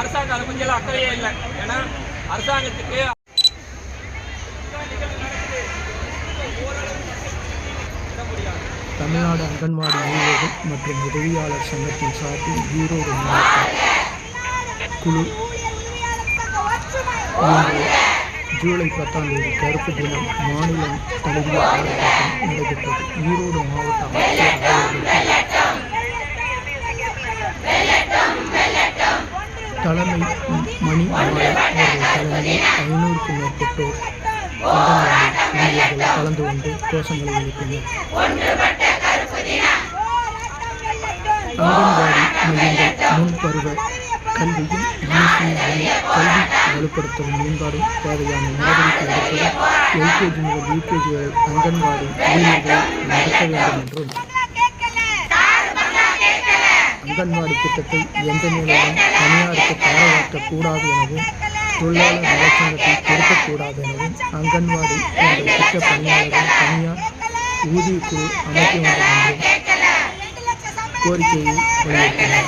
அரசாங்கம் அதை பற்றியெல்லாம் அக்கறையே இல்லை. ஏன்னா அரசாங்கத்துக்கு தமிழ்நாடு அங்கன்வாடி ஊழியர்கள் மற்றும் உதவியாளர் சங்கத்தின் சார்பில் ஈரோடு மாவட்ட குழு ஜூலை பத்தாம் தேதி கருப்பு தினம் மாநிலம் தழுவிய ஆர்ப்பாட்டம் நடைபெற்றது. ஈரோடு மாவட்ட ஆட்சியர் தலைமை மணி மாலை அவர்கள் தலைமையில் ஐநூறுக்கும் மேற்பட்டோர் ஊழியர்கள் கலந்து கொண்டு கோஷங்களை எழுப்பினர். அங்கன்வாடி மையங்கள் முன்பருவ கல்வியும் கல்வி வலுப்படுத்தவும் மேம்பாடும் தேவையான நடவடிக்கை எடுப்பதும் எல்கேஜி முதல் யூகேஜி வரை அங்கன்வாடி ஊழியர்களை நடத்த வேண்டும் என்றும் அங்கன்வாடி திட்டத்தை எந்த நிலையிலும் தனியாருக்கு தரவாக்க கூடாது எனவும் தொழிலாளர் நலச்சங்கத்தை கொடுக்கக்கூடாது எனவும் அங்கன்வாடி என்ற திட்ட பணியாளர்கள் தனியார் ஊதியக்குழு அமைக்க வேண்டும் என்றும் கோரிக்கையை வலியுறுத்தினார்.